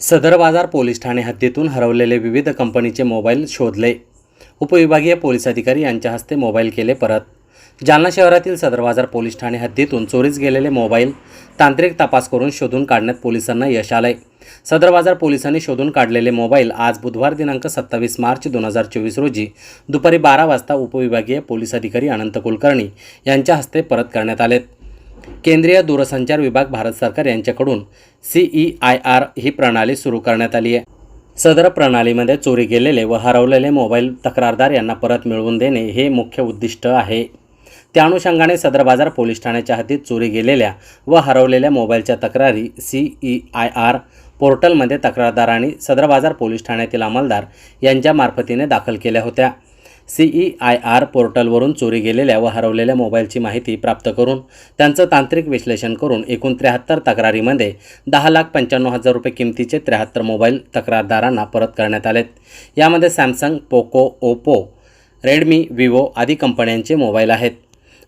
सदर बाजार पोलीस ठाणे हद्दीतून हरवलेले विविध कंपनीचे मोबाईल शोधले. उपविभागीय पोलीस अधिकारी यांच्या हस्ते मोबाईल केले परत. जालना शहरातील सदर बाजार पोलीस ठाणे हद्दीतून चोरीस गेलेले मोबाईल तांत्रिक तपास करून शोधून काढण्यात पोलिसांना यश आलंय. सदर बाजार पोलिसांनी शोधून काढलेले मोबाईल आज बुधवार दिनांक सत्तावीस मार्च दोन हजार चोवीस रोजी दुपारी बारा वाजता उपविभागीय पोलीस अधिकारी अनंत कुलकर्णी यांच्या हस्ते परत करण्यात आलेत. केंद्रीय दूरसंचार विभाग भारत सरकार यांच्याकडून सी ई आय आर ही प्रणाली सुरू करण्यात आली आहे. सदर प्रणालीमध्ये चोरी गेलेले व हरवलेले मोबाईल तक्रारदार यांना परत मिळवून देणे हे मुख्य उद्दिष्ट आहे. त्या अनुषंगाने सदर बाजार पोलीस ठाण्याच्या हद्दीत चोरी गेलेल्या व हरवलेल्या मोबाईलच्या तक्रारी सी ई आय आर पोर्टलमध्ये तक्रारदारांनी सदर बाजार पोलीस ठाण्यातील अंमलदार यांच्या मार्फतीने दाखल केल्या होत्या. सीई आय आर पोर्टलवरून चोरी गेलेल्या व हरवलेल्या मोबाईलची माहिती प्राप्त करून त्यांचं तांत्रिक विश्लेषण करून एकूण त्र्याहत्तर तक्रारीमध्ये दहा लाख पंच्याण्णव हजार रुपये किमतीचे त्र्याहत्तर मोबाईल तक्रारदारांना परत करण्यात आलेत. यामध्ये Samsung Poco Oppo Redmi Vivo आदी कंपन्यांचे मोबाईल आहेत.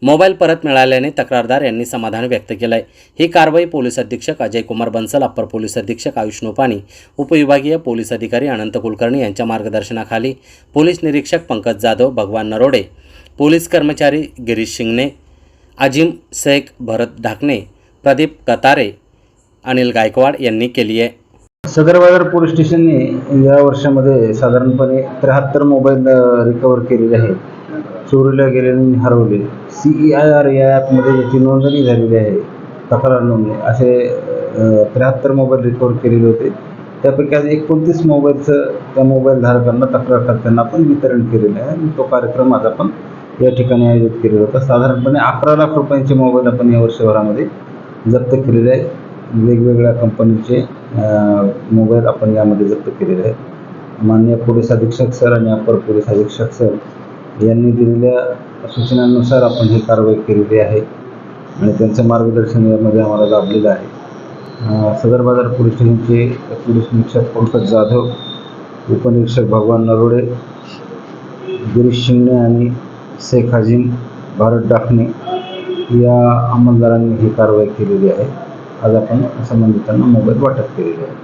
मोबाईल परत मिळाल्याने तक्रारदार यांनी समाधान व्यक्त केलं आहे ही कारवाई पोलीस अधीक्षक अजय कुमार बन्सल अप्पर पोलीस अधीक्षक आयुष नोपाणी उपविभागीय पोलीस अधिकारी अनंत कुलकर्णी यांच्या मार्गदर्शनाखाली पोलीस निरीक्षक पंकज जाधव भगवान नरोडे पोलीस कर्मचारी गिरीश शिंगणे अजिम शेख भरत ढाकणे प्रदीप कतारे अनिल गायकवाड यांनी केली आहे. सदर बाजार पोलीस स्टेशनने या वर्षामध्ये साधारणपणे त्र्याहत्तर मोबाईल रिकवर केलेले आहेत. चोरीला गेलेले हरवले. सी ई आय आर या ॲपमध्ये याची नोंदणी झालेली आहे. तक्रार नोंदणी. असे त्र्याहत्तर मोबाईल रिकवर केलेले होते. त्यापैकी आज एकोणतीस मोबाईलचं त्या मोबाईल धारकांना तक्रारकर्त्यांना आपण वितरण केलेलं आहे आणि तो कार्यक्रम आज आपण या ठिकाणी आयोजित केलेला होता. साधारणपणे अकरा लाख रुपयांचे मोबाईल आपण या वर्षभरामध्ये जप्त केलेले आहेत वेगवेगळ्या कंपनीचे मोबाईल आपण यामध्ये जप्त केलेले आहेत. माननीय पोलीस अधीक्षक सर आणि अपर पोलीस अधीक्षक सर यांनी दिलेल्या सूचनांनुसार आपण ही कारवाई केलेली आहे आणि त्यांचं मार्गदर्शन यामध्ये आम्हाला लाभलेलं आहे. सदर बाजार पोलीस स्टेशनचे पोलीस निरीक्षक पंकज जाधव उपनिरीक्षक भगवान नरोडे गिरीश शिंगणे आणि शेख हाजीम भारत डाकणे या अंमलदारांनी ही कारवाई केलेली आहे. आज आपण संबंधितांना मोबाईल वाटप केलेली आहे.